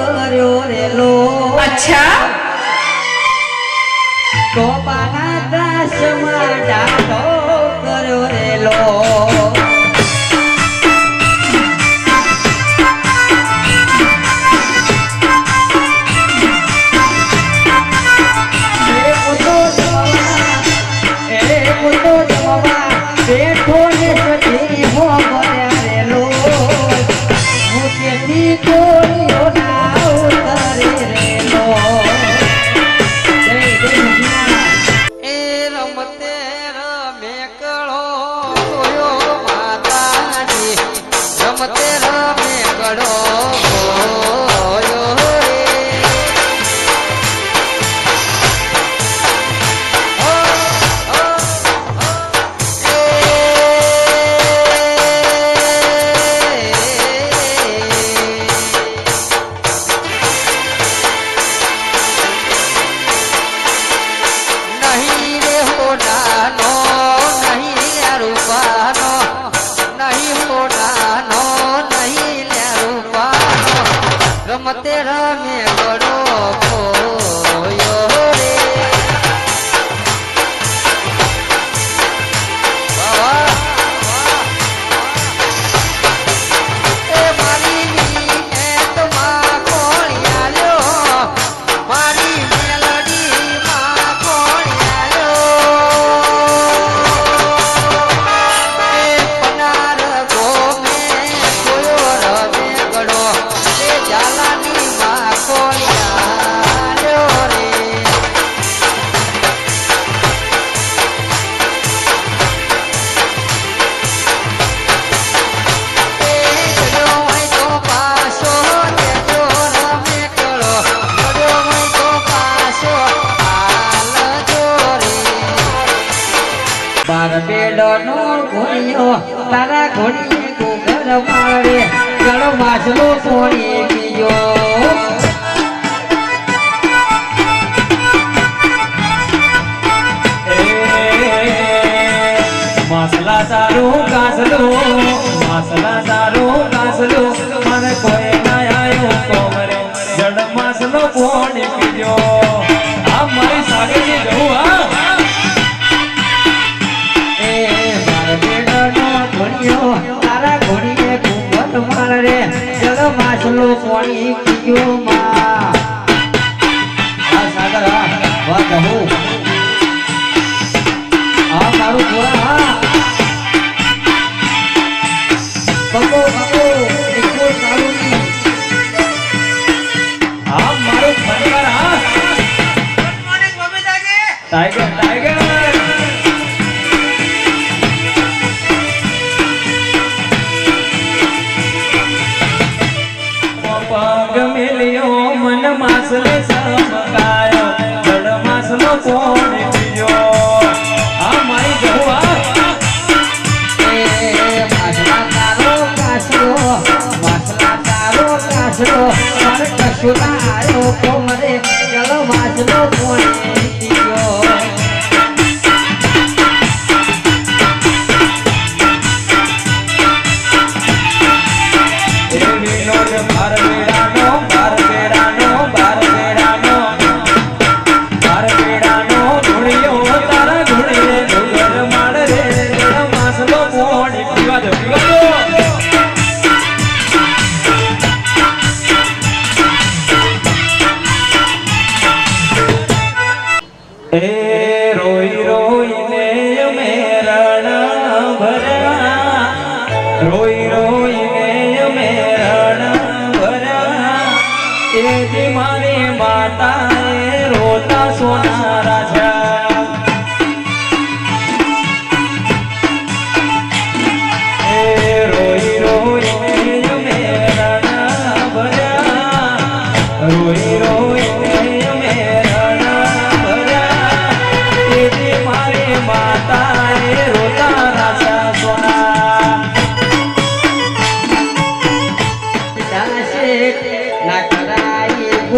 કર્યો રેલો અચ્છા. તો પાના દાસમાં ડાટો मतेरा में નો ઘોડિયો, તારા ઘોડીએ ગોગર મારે, ગળો માછલો પોણી પીયો માસલા સારું કાસલું માસલા સારું કાસલું, મને કોઈ ના આવ્યો કોમરે જડ માસલો કોણ બોલો સોણી કીધો માં હા સાગર હા વાહ કહો. હા મારું ઘોડા હા. બકો બકો એકલો સારું હા મારો ફનકાર હા. ગુડ મોર્નિંગ મમ્મી દાદી. ટાઈગર ટાઈગર don't તેથી મારી માતાએ રોતા સોનારા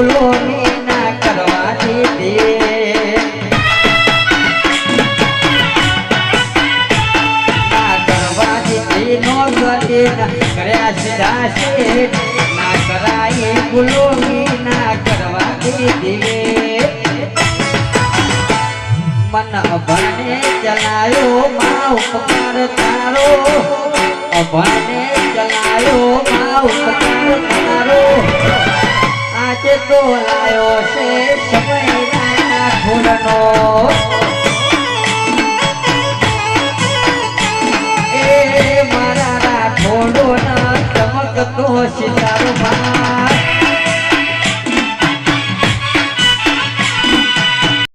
ભૂલોની ના કરવાની ના કરાય ભૂલો ના કરવા દીધી ચલાયો મા ઉપકાર તારો. અભન આજે તો લાયો છે સમયના ઠોરનો